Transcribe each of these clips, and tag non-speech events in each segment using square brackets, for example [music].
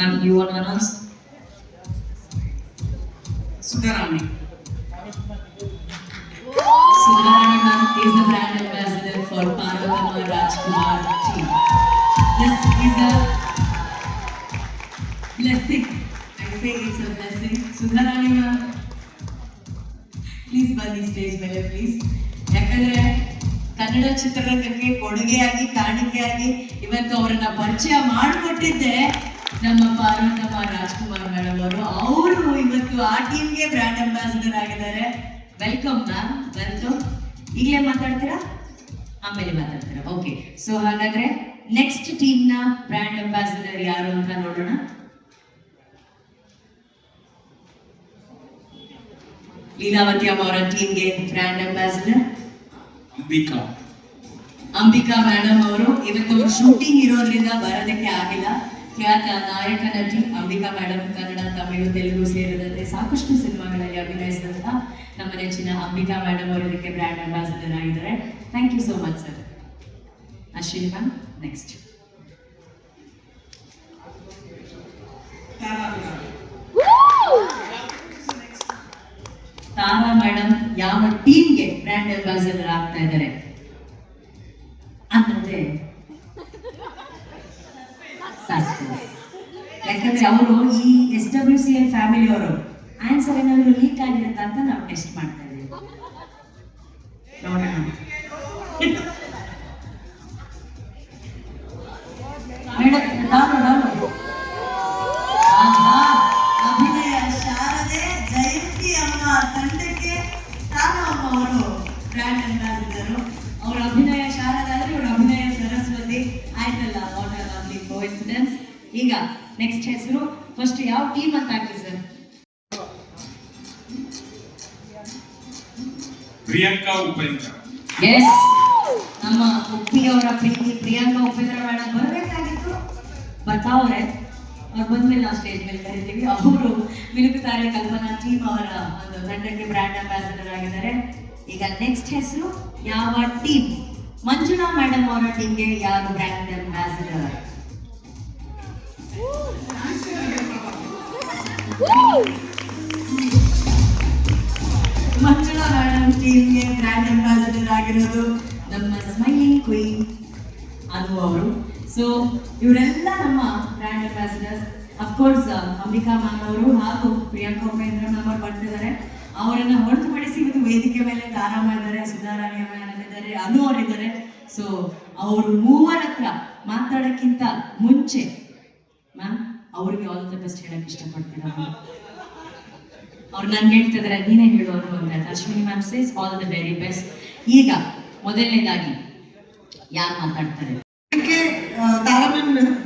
Ma'am you want to announce? Sudharani Sudharani ma'am is the brand ambassador for Parvatama Rajkumar team. This is a blessing. I say it's a blessing. Sudharani ma'am, please ಬನ್ನಿ stage ಮೇಲೆ please ಯಾಕಂದ್ರೆ ಕನ್ನಡ ಚಿತ್ರರಂಗಕ್ಕೆ ಕೊಡುಗೆಯಾಗಿ ಕಾಣಿಕೆಯಾಗಿ ಇವತ್ತು ಅವರನ್ನ ಪರಿಚಯ ಮಾಡಿಕೊಟ್ಟಿದ್ದೆ ನಮ್ಮ ಪಾರ್ವತಮ್ಮ ರಾಜ್ಕುಮಾರ್ ಮೇಡಮ್ ಅವರು ಅವರು ಇವತ್ತು ಆ ಟೀಮ್ಗೆ ಬ್ರ್ಯಾಂಡ್ ಅಂಬಾಸಿಡರ್ ಆಗಿದ್ದಾರೆ. ವೆಲ್ಕಮ್ ಮ್ಯಾಮ್ ವೆಲ್ಕಮ್ ಈಗಲೇ ಮಾತಾಡ್ತೀರಾ? ಆಮೇಲೆ ಮಾತಾಡ್ತೀರಾ. ಓಕೆ ಸೊ ಹಾಗಾದ್ರೆ ನೆಕ್ಸ್ಟ್ ಟೀಮ್ನ ಬ್ರ್ಯಾಂಡ್ ಅಂಬಾಸಿಡರ್ ಯಾರು ಅಂತ ನೋಡೋಣ. ಲೀಲಾವತಿ ಅಮ್ಮ ಅವರ ಟೀಮ್ಗೆ brand ambassador Ambika. Ambika madam ಅವರು. ಇವತ್ತು ಶೂಟಿಂಗ್ ಇರೋದ್ರಿಂದ ಬರೋದಕ್ಕೆ ಆಗಿಲ್ಲ. ಖ್ಯಾತ ನಾಯಕ ನಟಿ ಅಂಬಿಕಾ ಮೇಡಮ್ ಕನ್ನಡ ತಮಿಳು ತೆಲುಗು ಸೇರಿದಂತೆ ಸಾಕಷ್ಟು ಸಿನಿಮಾಗಳಲ್ಲಿ ಅಭಿನಯಿಸಿದಂತಹ ನಮ್ಮ ನೆಚ್ಚಿನ ಅಂಬಿಕಾ ಮೇಡಮ್ ಅವರು ಇದಕ್ಕೆ ಬ್ರ್ಯಾಂಡ್ ಅಂಬಾಸಿಡರ್ ಆಗಿದ್ದಾರೆ. Thank you so much sir Ashwini ma'am next Tara madam ಯಾವ ಟೀಮ್ಗೆ ಬ್ರ್ಯಾಂಡ್ ಅಂಬಾಸಿಡರ್ ಆಗ್ತಾ ಇದ್ದಾರೆ? Suspense. ಯಾಕಂದ್ರೆ ಅವರು ಈ S W C L family ಅವರು ಆನ್ಸರ್ ಏನಾದರೂ ಲೀಕ್ ಆಗಿರುತ್ತಾ ಅಂತ ನಾವು ಟೆಸ್ಟ್ ಮಾಡ್ತಾ ಇದ್ದೀವಿ. ನೋಡೋಣ. ಅಭಿನಯ, ಶಾರದೆ, ಜಯಂತಿ ಅಮ್ಮ ತಂಡಕ್ಕೆ ತಾನು ಅಮ್ಮ ಅವರು ಬ್ರ್ಯಾಂಡ್ ಅಂಬಾಸಿಡರು ಈಗ ನೆಕ್ಸ್ಟ್ ಹೆಸರು ಫಸ್ಟ್ ಯಾವ ಟೀಮ್ ಅಂತ ಹಾಕಿ ಸರ್ ಪ್ರಿಯಾಂಕಾ ಉಪೇಂದ್ರ. ಎಸ್ ನಮ್ಮ ಉಪ್ಪಿ ಅವರ ಪ್ರೀತಿ ಪ್ರಿಯಾಂಕಾ ಉಪೇಂದ್ರ ಮೇಡಮ್ ಬರಬೇಕಾಗಿತ್ತು. ಬರ್ತಾವ್ರೆ ಅವ್ರು ಬಂದ್ಮೇಲೆ ನಾವು ಸ್ಟೇಜ್ ಮೇಲೆ ಕರಿತೀವಿ. ಅವರು ಮಿನುಗುತ್ತಾರೆ ಕಲ್ಪನಾ ಟೀಮ್ ಅವರ ಒಂದು ತಂಡಕ್ಕೆ ಬ್ರ್ಯಾಂಡ್ ಅಂಬಾಸಿಡರ್ ಆಗಿದ್ದಾರೆ. ಈಗ ನೆಕ್ಸ್ಟ್ ಹೆಸರು ಯಾವ ಟೀಮ್ ಮಂಜುಳಾ ಮೇಡಮ್ ಅವರ ಟೀಮ್ಗೆ ಯಾರು ಬ್ರ್ಯಾಂಡ್ ಅಂಬಾಸಿಡರ್ ಮಂಜುಳಾ ಮೇಡಮ್ ಟೀಮ್ಗೆ ಬ್ರ್ಯಾಂಡ್ ಅಂಬಾಸಿಡರ್ ಆಗಿರೋದು ನಮ್ಮ ಸ್ಮೈಲಿಂಗ್ ಕ್ವೀನ್ ಅದು ಅವರು. ಸೊ ಇವರೆಲ್ಲ ನಮ್ಮ brand ambassadors. Of course Ambika ma'am ಅವರು ಹಾಗೂ ಪ್ರಿಯಾಂಕಾ ಉಪೇಂದ್ರ ಮ್ಯಾಮ್ ಅವರು ಬರ್ತಿದ್ದಾರೆ ಅವರನ್ನ ಹೊರತುಪಡಿಸಿ ಇವತ್ತು ವೇದಿಕೆ ಮೇಲೆ ತಾರಾಮ ಇದ್ದಾರೆ ಸುಧಾರಾಣಿ ಮ್ಯಾಮ್ ಇದ್ದಾರೆ, ಅನು ಅವರಿದ್ದಾರೆ. ಸೊ ಅವರು ಮೂವರ ಹತ್ರ ಮಾತಾಡೋಕ್ಕಿಂತ ಮುಂಚೆ ಮ್ಯಾಮ್ ಅವ್ರಿಗೆ ಆಲ್ ದ ಬೆಸ್ಟ್ ಹೇಳಕ್ ಇಷ್ಟಪಡ್ತೀರಾ ಅವ್ರು ನನ್ಗೆ ಹೇಳ್ತಿದ್ರೆ ನೀನೇ ಹೇಳೋರು ಅಂತ. Ashwini ma'am says all the very best ಈಗ ಮೊದಲನೇದಾಗಿ ಯಾರು ಮಾತಾಡ್ತಾರೆ? ತಾರಾ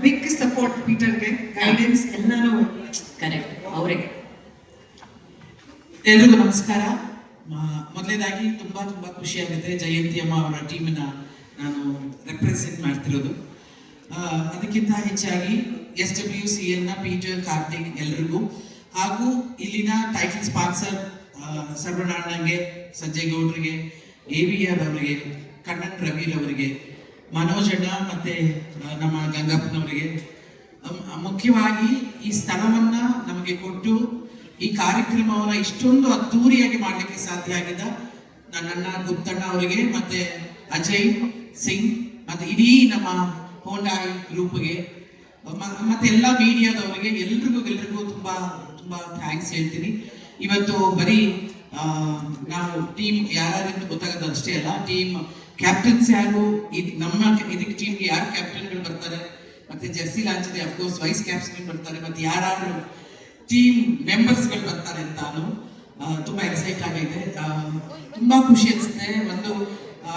ಬಿಗ್ ಸಪೋರ್ಟ್ ಪೀಟರ್ಗೆ ಗೈಡೆನ್ಸ್ ಎಲ್ಲಾನು ಕರೆಕ್ಟ್ ಅವರೇ ಎಲ್ರಿಗೂ ನಮಸ್ಕಾರ. ಮೊದಲನೇದಾಗಿ ತುಂಬಾ ತುಂಬಾ ಖುಷಿ ಆಗುತ್ತೆ ಜಯಂತಿ ಅಮ್ಮ ಅವರ ಟೀಮನ್ನ ನಾನು ರೆಪ್ರೆಸೆಂಟ್ ಮಾಡ್ತಿರೋದು. ಅದಕ್ಕಿಂತ ಹೆಚ್ಚಾಗಿ S W C Peter Karthik ಎಲ್ರಿಗೂ. ಹಾಗೂ ಇಲ್ಲಿನ ಟೈಟಲ್ ಸ್ಪಾನ್ಸರ್ ಸರ್ವನಾರಾಯಣಗೆ, ಸಂಜಯ್ ಗೌಡ್ರಿಗೆ ಎ ವಿ ಆರ್ ಅವರಿಗೆ, ಕಣ್ಣನ್ ರವೀರ್ ಅವರಿಗೆ, ಮನೋಜ್ ಅಣ್ಣ ಮತ್ತೆ ನಮ್ಮ ಗಂಗಪ್ಪನವರಿಗೆ. ಮುಖ್ಯವಾಗಿ ಈ ಸ್ಥಳವನ್ನ ನಮಗೆ ಕೊಟ್ಟು ಈ ಕಾರ್ಯಕ್ರಮವನ್ನ ಇಷ್ಟೊಂದು ಅದ್ದೂರಿಯಾಗಿ ಮಾಡಲಿಕ್ಕೆ ಸಾಧ್ಯ ಆಗಿದ್ದ ನನ್ನಣ್ಣ ಗುಪ್ತಣ್ಣ ಅವರಿಗೆ ಮತ್ತೆ ಅಜಯ್ ಸಿಂಗ್ ಮತ್ತೆ ಇಡೀ ನಮ್ಮ ಹೋಂಡಾಯ್ ಗ್ರೂಪ್ಗೆ ಮತ್ತೆ ಎಲ್ಲ ಮೀಡಿಯಾದವರಿಗೆ ಎಲ್ರಿಗೂ ಎಲ್ರಿಗೂ ತುಂಬಾ ತುಂಬಾ ಥ್ಯಾಂಕ್ಸ್ ಹೇಳ್ತೀನಿ. ಇವತ್ತು ಬರೀ ನಾವು ಟೀಮ್ ಯಾರ್ಯಾರಿಂದ ಗೊತ್ತಾಗೋದು ಅಷ್ಟೇ ಅಲ್ಲ ಟೀಮ್ ಕ್ಯಾಪ್ಟನ್ಸ್ ಯಾರು, ಇದ್ ನಮ್ಮ ಇದಕ್ಕೆ ಟೀಮ್ಗೆ ಯಾರು ಕ್ಯಾಪ್ಟನ್ಗಳು ಬರ್ತಾರೆ, ಮತ್ತೆ ಜೆರ್ಸಿ ಲಾಂಚಿದೆ ಅಫ್ಕೋರ್ಸ್ ವೈಸ್ ಕ್ಯಾಪ್ಟನ್ ಬರ್ತಾರೆ, ಮತ್ತೆ ಯಾರು ಟೀಮ್ ಮೆಂಬರ್ಸ್ಗಳು ಬರ್ತಾರೆ ಅಂತ ನಾನು ತುಂಬಾ ಎಕ್ಸೈಟ್ ಆಗಿದೆ ತುಂಬಾ ಖುಷಿ ಅನ್ಸುತ್ತೆ. ಒಂದು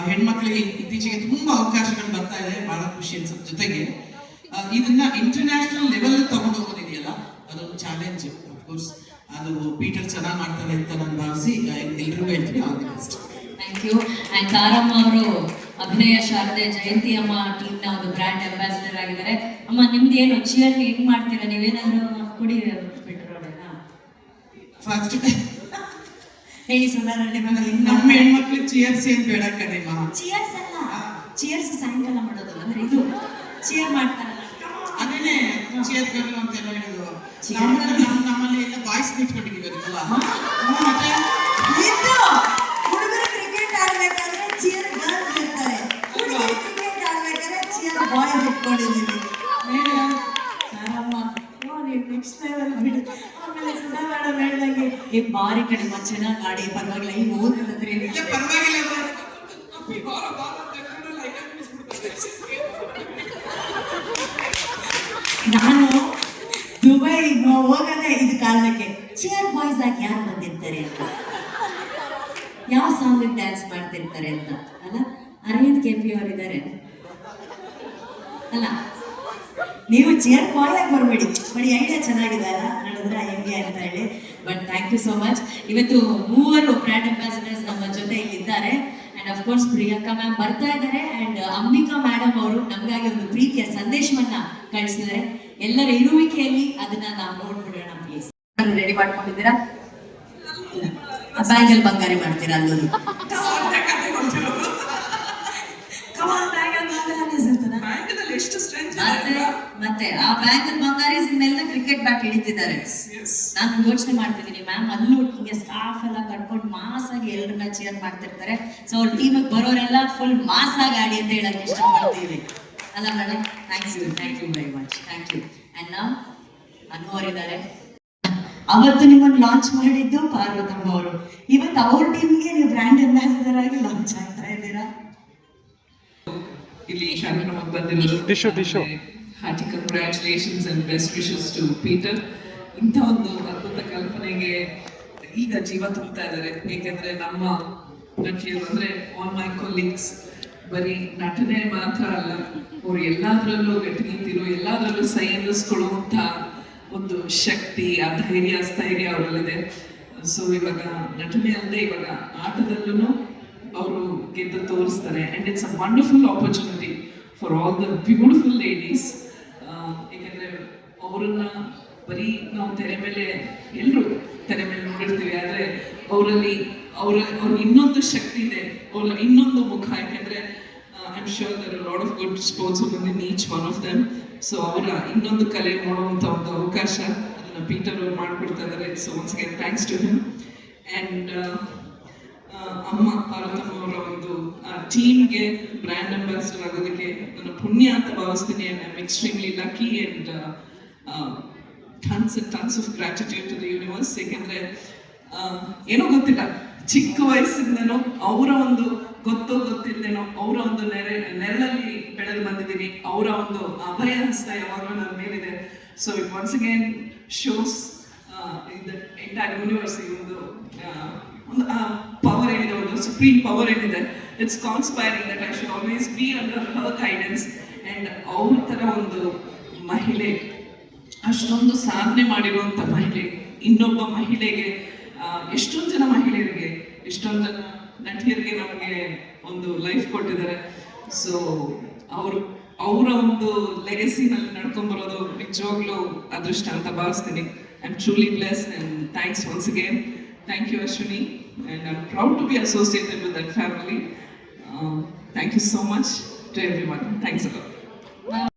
ಹೆಣ್ಮಕ್ಳಿಗೆ ಇತ್ತೀಚೆಗೆ ತುಂಬಾ ಅವಕಾಶಗಳು ಬರ್ತಾ ಇದೆ, ಬಹಳ ಖುಷಿ ಅನ್ಸುತ್ತೆ ಜೊತೆಗೆ. ಇದನ್ನ ಇಂಟರ್ನ್ಯಾಷನಲ್ ಲೆವೆಲ್ ತಗೊಂಡು ಹೋಗೋದಿದೆಯಲ್ಲ ಅದೊಂದು ಚಾಲೆಂಜ್ ಅಫ್ಕೋರ್ಸ್ ಅದು ಪೀಟರ್ ಚೆನ್ನಾಗಿ ಮಾಡ್ತಾರೆ ಅಂತ ನಾನು ಭಾವಿಸಿ ಎಲ್ರಿಗೂ ಹೇಳ್ತೀನಿ all the best thank you and Taramma ಅವರು ಅಭಿನಯ ಶಾರದೆ ಜಯಂತಿ ಅಮ್ಮ ಟೀಮ್ನ ಒಂದು ಬ್ರ್ಯಾಂಡ್ ಅಂಬಾಸಿಡರ್ ಆಗಿದ್ದಾರೆ. ಅಮ್ಮ ನಿಮ್ದು ಏನು ಚಿಯರ್ ಹೆಂಗ್ ಮಾಡ್ತೀರಾ? ನೀವೇನಾದ್ರು ಕುಡಿ ಬಿಟ್ರೋಡೇನಾ ಫಸ್ಟ್ ಹೇಳಿ ಸುಧಾರಣೆ ನಮ್ಮ ಹೆಣ್ಮಕ್ಳು ಚಿಯರ್ಸ್ ಏನ್ ಬೇಡ ಚಿಯರ್ಸ್ ಅಲ್ಲ. ಚಿಯರ್ಸ್ ಸಾಯಂಕಾಲ ಮಾಡೋದಲ್ಲ ಅಂದ್ರೆ ಇದು. ಚಿಯರ್ ಮಾಡ್ತಾರಲ್ಲ ಅದೇನೆ ಚೇರ್ ಗರ್ಲ್ ಅಂತ ಎಲ್ಲ ಹೇಳಿದ್ರು. Cheer ನಮ್ಮಲ್ಲಿ ನಮ್ಮ- ನಮ್ಮಲ್ಲಿ ಎಲ್ಲ ಬಾಯ್ಸ್ ಇಟ್ಕೊಂಡಿದ್ದೀವಿ ಅದಕ್ಕೆಲ್ಲ ಹಾ? ಹ್ಮ್, ಮತ್ತೆ? ಹುಡುಗರು ಕ್ರಿಕೆಟ್ ಆಡ್ಬೇಕಾದ್ರೆ ಚಿಯರ್ ಗರ್ಲ್ಸ್ ಇರ್ತಾರೆ. ಹುಡುಗರು ಕ್ರಿಕೆಟ್ ಆಡ್ಬೇಕಾದ್ರೆ ಚಿಯರ್ ಬಾಯ್ಸ್ ಇಟ್ಕೊಂಡಿದ್ದೀವಿ. ಸಾರಮ್ಮ ಓ ನೀವು ನೆಕ್ಸ್ಟ್ ಲೆವೆಲ್ ಬಿಡು. ಆಮೇಲೆ ಸುಧಾ ಮೇಡಮ್ ಹೇಳ್ದಂಗೆ ಏ ಬಾರಿ ಕಡಿಮೆ ಚೆನ್ನಾಗಿ ಗಾಡಿ ಪರವಾಗಿಲ್ಲ ಈ ಓದ್ತಂದ್ರೆ ಇಲ್ಲ ಪರವಾಗಿಲ್ಲ ಅಂದ್ರೆ ಅಪ್ಪಿ ಬಾರ ಬಾರ ಅಂತ ಹೇಳ್ಕೊಂಡು light ಆಗಿ ನಿಲ್ಲಿಸ್ಬಿಡ್ತಾರೆ. ನಾನು ದುಬೈ ಹೋಗೋದೇ ಇದ್ ಕಾರಣಕ್ಕೆ ಚಿಯರ್ ಬಾಯ್ಸ್ ಆಗಿ ಯಾರು ಬಂದಿರ್ತಾರೆ ಅಂತ? ಯಾವ ಸಾಂಗ್ ಡ್ಯಾನ್ಸ್ ಮಾಡ್ತಿರ್ತಾರೆ ಅಂತ? ಅಲ್ಲ? ಅರವಿಂದ್ ಕೆ ಪಿ ಅವರಿದ್ದಾರೆ. ಅಲ್ಲ? ನೀವು ಚಿಯರ್ ಬಾಯ್ ಆಗಿ ಬರಬೇಡಿ. ಬಡಿ ಐಡಿಯಾ ಚೆನ್ನಾಗಿದೆ ಅಲ್ಲ? ನೋಡಿದ್ರೆ ಹೆಂಗೆ ಅಂತ ಹೇಳಿ. But thank you so much ಇವತ್ತು ಮೂವರು ಬ್ರ್ಯಾಂಡ್ ಅಂಬಾಸಿಡರ್ಸ್ ನಮ್ಮ ಜೊತೆ ಇಲ್ಲಿದ್ದಾರೆ. And of course Priyanka ma'am ಬರ್ತಾ ಇದ್ದಾರೆ. ಅಂಡ್ ಅಂಬಿಕಾ ಮೇಡಮ್ ಅವರು ನಮಗಾಗಿ ಒಂದು ಪ್ರೀತಿಯ ಸಂದೇಶವನ್ನ ಕಳಿಸಿದ್ದಾರೆ. ಎಲ್ಲರ ಇರುವಿಕೆಯಲ್ಲಿ ಅದನ್ನ ನಾವು ನೋಡ್ಬಿಡೋಣ ಪ್ಲೀಸ್ ರೆಡಿ ಮಾಡ್ಕೊಂಡಿದ್ದೀರಾ? ಬ್ಯಾಂಗಲ್ ಬಂಗಾರಿ ಮಾಡ್ತೀರಾ ಅಲ್ಲೂ [laughs] ಎಷ್ಟು ಸ್ಟ್ರೆಂತ್ ಮತ್ತೆ ಆ ಬ್ಯಾಂಕ್ ಬಂಗಾರೀಸ್ ಮೇಲೆ ಕ್ರಿಕೆಟ್ ಬ್ಯಾಟ್ ಹಿಡಿತಿದ್ದಾರೆ. ನಾನು ಯೋಚನೆ ಮಾಡ್ತಿದ್ದೀನಿ ಮ್ಯಾಮ್ ಅಲ್ಲೂ ಹಿಂಗೆ ಸ್ಟಾಫ್ ಎಲ್ಲ ಕಟ್ಕೊಂಡು ಮಾಸ್ ಆಗಿ ಎಲ್ಲರನ್ನ ಚೇರ್ ಮಾಡ್ತಿರ್ತಾರೆ. ಸೊ ಅವ್ರ ಟೀಮಿಗೆ ಬರೋರೆಲ್ಲ ಫುಲ್ ಮಾಸ್ ಆಗಿ ಆಡಿ ಅಂತ ಹೇಳಕ್ ಇಷ್ಟಪಡ್ತೀವಿ ಅಲ್ಲ madam thanks you thank you very much thank you and ನಾವು ಅನು ಅವರಿದ್ದಾರೆ. ಅವತ್ತು ನಿಮ್ಮನ್ನು ಲಾಂಚ್ ಮಾಡಿದ್ದು ಪಾರ್ವತಮ್ಮ ಅವರು. ಇವತ್ತು ಅವ್ರ ಟೀಮ್ಗೆ ನೀವು ಬ್ರ್ಯಾಂಡ್ ಅಂಬಾಸಿಡರ್ ಆಗಿ ಲಾಂಚ್ ಆಗ್ತಾ ಇದ್ದೀರಾ? ಇಲ್ಲಿ ಕಾರ್ಯಕ್ರಮಕ್ಕೆ ಬಂದಿರೋದು. Hearty congratulations and best wishes to Peter ಇಂಥ ಒಂದು ಅದ್ಭುತ ಕಲ್ಪನೆಗೆ ಈಗ ಜೀವ ತುಂಬ್ತಾ ಇದ್ದಾರೆ. ಏಕೆಂದ್ರೆ ನಮ್ಮ ನಟಿಯರು ಅಂದ್ರೆ ಆಲ್ ಮೈ ಕೊಲೀಗ್ಸ್ ಬರೀ ನಟನೆ ಮಾತ್ರ ಅಲ್ಲ ಅವ್ರು ಎಲ್ಲಾದ್ರಲ್ಲೂ ಗಟ್ಟಿಗಿಂತಿರೋ ಎಲ್ಲಾದ್ರಲ್ಲೂ ಸೈ ಅನ್ನಿಸ್ಕೊಳ್ಳುವಂತ ಒಂದು ಶಕ್ತಿ ಆ ಧೈರ್ಯ ಸ್ಥೈರ್ಯ ಅವರಲ್ಲಿದೆ. ಸೊ ಇವಾಗ ನಟನೆ ಅಲ್ಲದೆ ಇವಾಗ ಆಟದಲ್ಲೂ ಅವರು ಗೆದ್ದು ತೋರಿಸ್ತಾರೆ. And it's a wonderful opportunity for all the beautiful ladies ಏಕೆಂದರೆ ಅವರನ್ನ ಬರೀ ನಾವು ತೆರೆ ಮೇಲೆ ಎಲ್ಲರೂ ತೆರೆ ಮೇಲೆ ನೋಡಿರ್ತೀವಿ. ಆದ್ರೆ ಅವರಲ್ಲಿ ಅವರ ಅವ್ರ ಇನ್ನೊಂದು ಶಕ್ತಿ ಇದೆ. ಅವ್ರ ಇನ್ನೊಂದು ಮುಖ. ಯಾಕೆಂದರೆ I am their lot of good sports in each one of them so ಅವರ ಇನ್ನೊಂದು ಕಲೆ ನೋಡುವಂತ ಒಂದು ಅವಕಾಶ ಅದನ್ನ ಪೀಟರ್ ಅವ್ರು ಮಾಡ್ಬಿಡ್ತಾ ಇದ್ದಾರೆ so once again thanks to him and ಅಮ್ಮ ಟೀಮ್ಗೆ ಬ್ರ್ಯಾಂಡ್ ಅಂಬಾಸಿಡರ್ ಆಗೋದಕ್ಕೆ ನನ್ನ ಪುಣ್ಯ ಅಂತ ಭಾವಿಸ್ತೀನಿ and I extremely lucky and tons tons of gratitude to the universe ಏಕೆಂದ್ರೆ ಏನೋ ಗೊತ್ತಿಲ್ಲ, ಚಿಕ್ಕ ವಯಸ್ಸಿಂದನೋ ಅವರ ಒಂದು ಗೊತ್ತೋ ಗೊತ್ತಿಲ್ಲದೇನೋ ಅವರ ಒಂದು ನೆರೆ, ನೆರಳಲ್ಲಿ ಬೆಳೆದು ಬಂದಿದ್ದೀನಿ. ಅವರ ಒಂದು ಅಭಯ ಹಸ್ತ ಯಾವಾಗಲೂ ನನ್ನ ಮೇಲಿದೆ. So it once again shows the entire universe ಈ ಒಂದು ಒಂದು ಪವರ್ ಏನಿದೆ ಒಂದು ಸುಪ್ರೀಂ ಪವರ್ ಏನಿದೆ it's conspiring that I should always be under her guidance and ಅವ್ರ ಥರ ಒಂದು ಮಹಿಳೆ, ಅಷ್ಟೊಂದು ಸಾಧನೆ ಮಾಡಿರುವಂಥ ಮಹಿಳೆ, ಇನ್ನೊಬ್ಬ ಮಹಿಳೆಗೆ ಎಷ್ಟೊಂದು ಜನ ಮಹಿಳೆಯರಿಗೆ, ಎಷ್ಟೊಂದು ಜನ ನಟಿಯರಿಗೆ ನಮಗೆ ಒಂದು ಲೈಫ್ ಕೊಟ್ಟಿದ್ದಾರೆ. ಸೊ ಅವರು, ಅವರ ಒಂದು ಲೆಗಸಿನಲ್ಲಿ ನಡ್ಕೊಂಡ್ಬರೋದು ನಿಜವಾಗ್ಲೂ ಅದೃಷ್ಟ ಅಂತ ಭಾವಿಸ್ತೀನಿ. I am truly bless and thanks once again Thank you, Ashwini. And I'm proud to be associated with that family. Um, thank you so much to everyone. Thanks a lot.